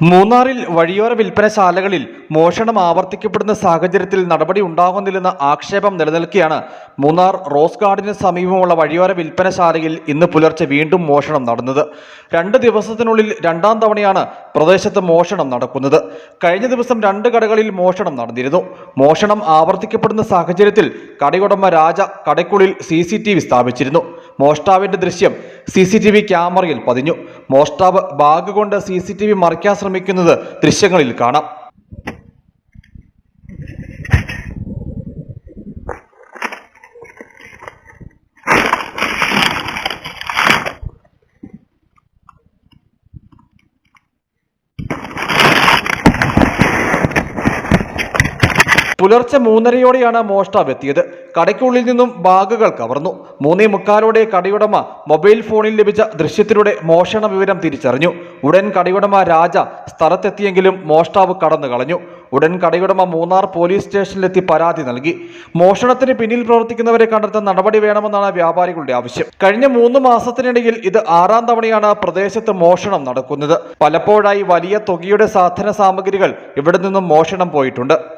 മൂന്നാറിൽ വഴിയോര വിൽപ്പനശാലകളിൽ മോഷണം ആവർത്തിക്കപ്പെടുന്ന സാഹചര്യത്തിൽ നടപടി ഉണ്ടാകുന്നില്ലെന്ന ആക്ഷേപം നിലനിൽക്കുകയാണ് മൂന്നാർ റോസ് ഗാർഡിന് സമീപമുള്ള വഴിയോര വിൽപ്പനശാലയിൽ ഇന്ന് പുലർച്ചെ വീണ്ടും മോഷണം നടന്നത്. രണ്ട് ദിവസത്തിനുള്ളിൽ രണ്ടാം തവണയാണ് പ്രദേശത്ത് മോഷണം നടക്കുന്നത്. കഴിഞ്ഞ ദിവസം രണ്ട് കടകളിൽ മോഷണം നടന്നിരുന്നു. മോഷണം ആവർത്തിക്കപ്പെടുന്ന സാഹചര്യത്തിൽ കടയുടമ രാജ കടയ്ക്കുള്ളിൽ സി സ്ഥാപിച്ചിരുന്നു. മോഷ്ടാവിന്റെ ദൃശ്യം സി സി ടി വി ക്യാമറയിൽ പതിഞ്ഞു. മോഷ്ടാവ് ബാഗ് കൊണ്ട് സി സി ടി വി മറയ്ക്കാൻ ശ്രമിക്കുന്നത് ദൃശ്യങ്ങളിൽ കാണാം. പുലർച്ചെ മൂന്നരയോടെയാണ് മോഷ്ടാവ് എത്തിയത്. കടയ്ക്കുള്ളിൽ നിന്നും ബാഗുകൾ കവർന്നു. മൂന്നേ മുക്കാലോടെ കടയുടമ മൊബൈൽ ഫോണിൽ ലഭിച്ച ദൃശ്യത്തിലൂടെ മോഷണ വിവരം തിരിച്ചറിഞ്ഞു. ഉടൻ കടയുടമ രാജ സ്ഥലത്തെത്തിയെങ്കിലും മോഷ്ടാവ് കടന്നു കളഞ്ഞു. ഉടൻ കടയുടമ മൂന്നാർ പോലീസ് സ്റ്റേഷനിലെത്തി പരാതി നൽകി. മോഷണത്തിന് പിന്നിൽ പ്രവർത്തിക്കുന്നവരെ കണ്ടെത്താൻ നടപടി വേണമെന്നാണ് വ്യാപാരികളുടെ ആവശ്യം. കഴിഞ്ഞ മൂന്ന് മാസത്തിനിടയിൽ ഇത് ആറാം തവണയാണ് പ്രദേശത്ത് മോഷണം നടക്കുന്നത്. പലപ്പോഴായി വലിയ തുകയുടെ സാധന സാമഗ്രികൾ ഇവിടെ നിന്നും മോഷണം പോയിട്ടുണ്ട്.